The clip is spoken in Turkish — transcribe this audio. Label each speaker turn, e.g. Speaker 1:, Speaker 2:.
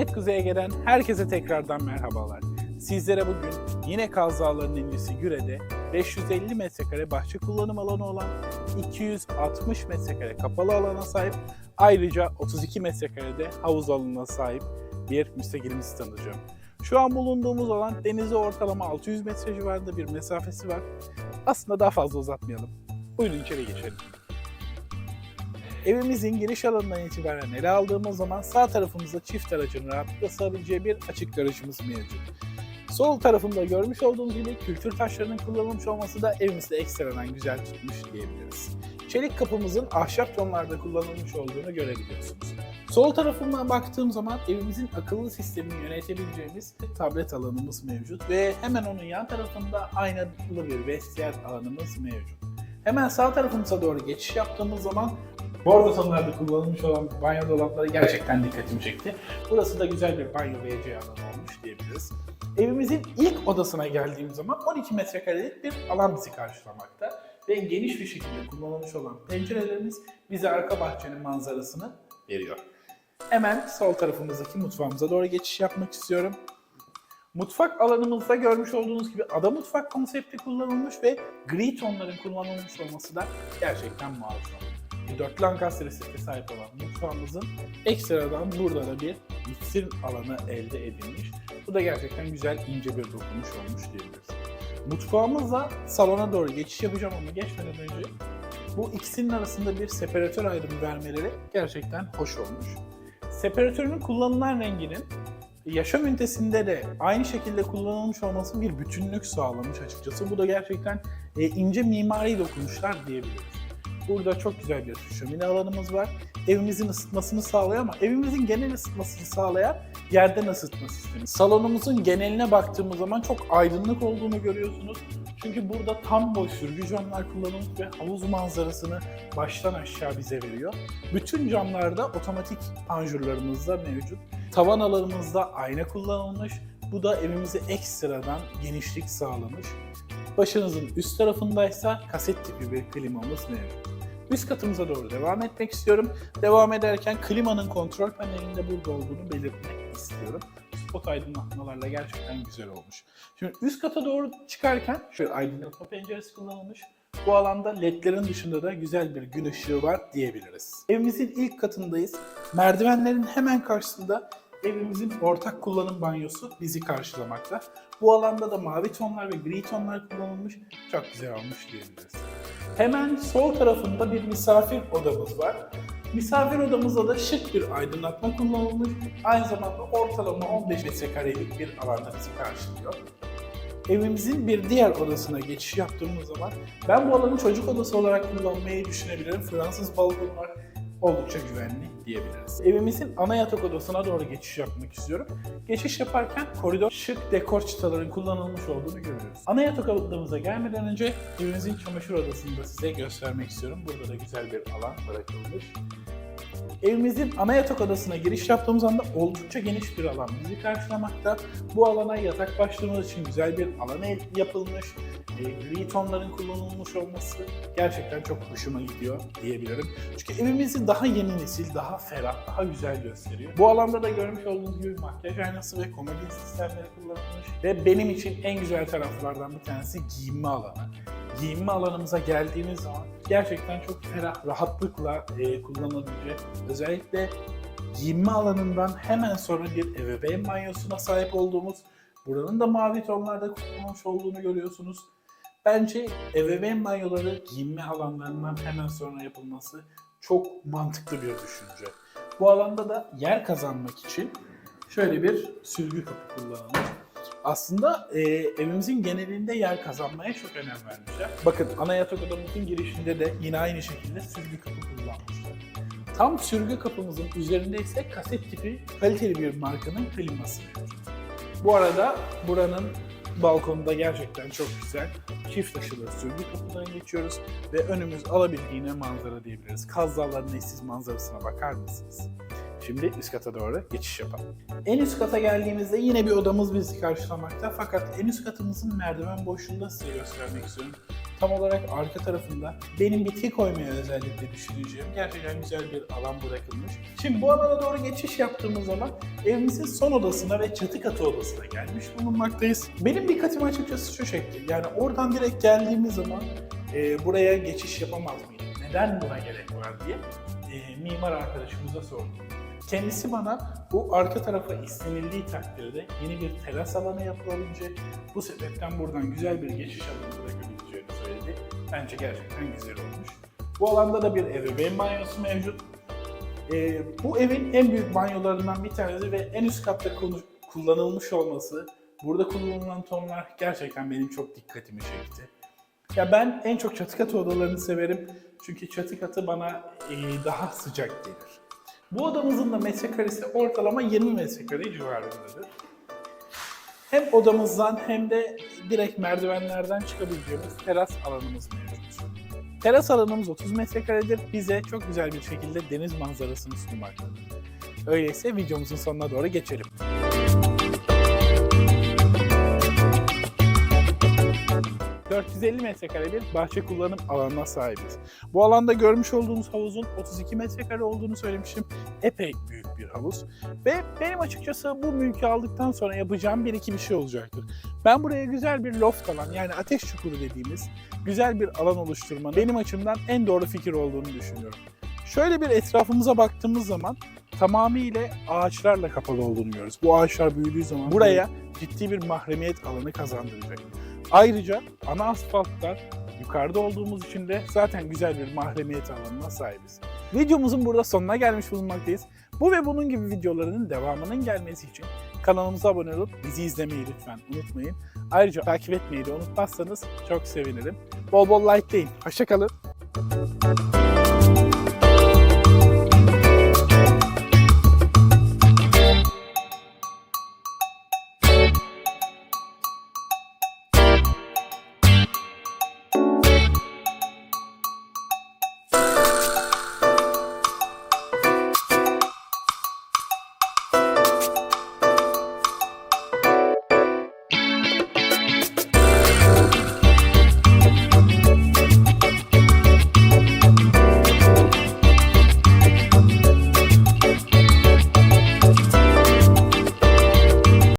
Speaker 1: Cennet Kuzey'e gelen herkese tekrardan merhabalar. Sizlere bugün yine Kaz Dağları'nın incisi Güre'de 550 metrekare bahçe kullanım alanı olan 260 metrekare kapalı alana sahip ayrıca 32 metrekarede havuz alanına sahip bir müstakilimizi tanıtacağım. Şu an bulunduğumuz alan denize ortalama 600 metre civarında bir mesafesi var. Aslında daha fazla uzatmayalım. Buyurun içeri geçelim. Evimizin giriş alanından itibaren ele aldığımız zaman sağ tarafımızda çift aracın rahatlıkla sığabileceği bir açık garajımız mevcut. Sol tarafında görmüş olduğunuz gibi kültür taşlarının kullanılmış olması da evimizi ekstradan güzel tutmuş diyebiliriz. Çelik kapımızın ahşap tonlarda kullanılmış olduğunu görebiliyorsunuz. Sol tarafından baktığım zaman evimizin akıllı sistemini yönetebileceğimiz tablet alanımız mevcut ve hemen onun yan tarafında aynalı bir vestiyer alanımız mevcut. Hemen sağ tarafımıza doğru geçiş yaptığımız zaman Bordo tonlarda kullanılmış olan banyo dolapları gerçekten dikkatimi çekti. Burası da güzel bir banyo WC alanı olmuş diyebiliriz. Evimizin ilk odasına geldiğim zaman 12 metrekarelik bir alan bizi karşılamakta ve geniş bir şekilde kullanılmış olan pencerelerimiz bize arka bahçenin manzarasını veriyor. Hemen sol tarafımızdaki mutfağımıza doğru geçiş yapmak istiyorum. Mutfak alanımızda görmüş olduğunuz gibi ada mutfak konsepti kullanılmış ve gri tonların kullanılmış olması da gerçekten muazzam. Bir dörtlü ankastre sete sahip olan mutfağımızın ekstradan burada da bir miksir alanı elde edilmiş. Bu da gerçekten güzel ince bir dokunuş olmuş diyebiliriz. Mutfağımızla salona doğru geçiş yapacağım ama geçmeden önce bu ikisinin arasında bir separatör ayrımı vermeleri gerçekten hoş olmuş. Separatörün kullanılan renginin yaşam ünitesinde de aynı şekilde kullanılmış olması bir bütünlük sağlamış açıkçası. Bu da gerçekten e, ince mimari dokunuşlar diyebiliriz. Burada çok güzel bir şömine alanımız var. Evimizin ısıtmasını sağlıyor ama evimizin genel ısıtmasını sağlayan yerden ısıtma sistemi. Salonumuzun geneline baktığımız zaman çok aydınlık olduğunu görüyorsunuz. Çünkü burada tam boy sürgü camlar kullanılmış ve havuz manzarasını baştan aşağı bize veriyor. Bütün camlarda otomatik panjurlarımız da mevcut. Tavan alanımızda ayna kullanılmış. Bu da evimize ekstradan genişlik sağlamış. Başınızın üst tarafındaysa kaset tipi bir klimamız mevcut. Üst katımıza doğru devam etmek istiyorum. Devam ederken klimanın kontrol panelinde burada olduğunu belirtmek istiyorum. Spot aydınlatmalarla gerçekten güzel olmuş. Şimdi üst kata doğru çıkarken şöyle aydınlatma penceresi kullanılmış. Bu alanda ledlerin dışında da güzel bir gün ışığı var diyebiliriz. Evimizin ilk katındayız. Merdivenlerin hemen karşısında evimizin ortak kullanım banyosu bizi karşılamakta. Bu alanda da mavi tonlar ve gri tonlar kullanılmış. Çok güzel olmuş diyebiliriz. Hemen sol tarafında bir misafir odamız var. Misafir odamızda da şık bir aydınlatma kullanılmış. Aynı zamanda ortalama 15 metrekarelik bir alanda bizi karşılıyor. Evimizin bir diğer odasına geçiş yaptığımız zaman ben bu alanı çocuk odası olarak kullanmayı düşünebilirim. Fransız balkon var. Oldukça güvenli diyebiliriz. Evimizin ana yatak odasına doğru geçiş yapmak istiyorum. Geçiş yaparken koridor şık dekor çıtaların kullanılmış olduğunu görüyoruz. Ana yatak odamıza gelmeden önce evimizin çamaşır odasını da size göstermek istiyorum. Burada da güzel bir alan bırakılmış. Evimizin ana yatak odasına giriş yaptığımız anda oldukça geniş bir alan bizi karşılamakta. Bu alana yatak başlığımız için güzel bir alan el- yapılmış. E, gri tonların kullanılmış olması gerçekten çok hoşuma gidiyor diyebilirim. Çünkü evimizi daha yeni nesil, daha ferah, daha güzel gösteriyor. Bu alanda da görmüş olduğunuz gibi makyaj aynası ve komodin sistemleri kullanılmış. Ve benim için en güzel taraflardan bir tanesi giyinme alanı giyinme alanımıza geldiğimiz zaman gerçekten çok ferah, rahatlıkla e, kullanılabilecek. Özellikle giyinme alanından hemen sonra bir ebeveyn banyosuna sahip olduğumuz, buranın da mavi tonlarda kullanılmış olduğunu görüyorsunuz. Bence ebeveyn banyoları giyinme alanlarından hemen sonra yapılması çok mantıklı bir düşünce. Bu alanda da yer kazanmak için şöyle bir sürgü kapı kullanılmış. Aslında e, evimizin genelinde yer kazanmaya çok önem vermişler. Bakın ana yatak odamızın girişinde de yine aynı şekilde sürgü kapı kullanmışlar. Tam sürgü kapımızın üzerinde ise kaset tipi kaliteli bir markanın kliması. Bu arada buranın balkonunda gerçekten çok güzel çift aşılı sürgü kapıdan geçiyoruz ve önümüz alabildiğine manzara diyebiliriz. Kaz Dağları'nın eşsiz manzarasına bakar mısınız? Şimdi üst kata doğru geçiş yapalım. En üst kata geldiğimizde yine bir odamız bizi karşılamakta fakat en üst katımızın merdiven boşluğunda size göstermek istiyorum. tam olarak arka tarafında benim bitki koymaya özellikle düşüneceğim gerçekten güzel bir alan bırakılmış. Şimdi bu alana doğru geçiş yaptığımız zaman evimizin son odasına ve çatı katı odasına gelmiş bulunmaktayız. Benim dikkatimi açıkçası şu çekti. Yani oradan direkt geldiğimiz zaman e, buraya geçiş yapamaz mıyım? Neden buna gerek var diye e, mimar arkadaşımıza sordum. Kendisi bana bu arka tarafa istenildiği takdirde yeni bir teras alanı yapılabilecek. Bu sebepten buradan güzel bir geçiş alanı bırakabileceğini söyledi. Bence gerçekten güzel olmuş. Bu alanda da bir ebeveyn banyosu mevcut. Ee, bu evin en büyük banyolarından bir tanesi ve en üst katta kullanılmış olması, burada kullanılan tonlar gerçekten benim çok dikkatimi çekti. Ya ben en çok çatı katı odalarını severim. Çünkü çatı katı bana e, daha sıcak gelir. Bu odamızın da metrekaresi ortalama 20 metrekare civarındadır. Hem odamızdan hem de direkt merdivenlerden çıkabileceğimiz teras alanımız mevcut. Teras alanımız 30 metrekaredir. Bize çok güzel bir şekilde deniz manzarasını sunmaktadır. Öyleyse videomuzun sonuna doğru geçelim. ...450 metrekare bir bahçe kullanım alanına sahibiz. Bu alanda görmüş olduğunuz havuzun 32 metrekare olduğunu söylemiştim. Epey büyük bir havuz. Ve benim açıkçası bu mülkü aldıktan sonra yapacağım bir iki bir şey olacaktır. Ben buraya güzel bir loft alan yani ateş çukuru dediğimiz güzel bir alan oluşturmanın benim açımdan en doğru fikir olduğunu düşünüyorum. Şöyle bir etrafımıza baktığımız zaman tamamıyla ağaçlarla kapalı olduğunu görüyoruz. Bu ağaçlar büyüdüğü zaman buraya ciddi bir mahremiyet alanı kazandıracak. Ayrıca ana asfaltlar yukarıda olduğumuz için de zaten güzel bir mahremiyet alanına sahibiz. Videomuzun burada sonuna gelmiş bulunmaktayız. Bu ve bunun gibi videoların devamının gelmesi için kanalımıza abone olup bizi izlemeyi lütfen unutmayın. Ayrıca takip etmeyi de unutmazsanız çok sevinirim. Bol bol likelayın. Hoşçakalın.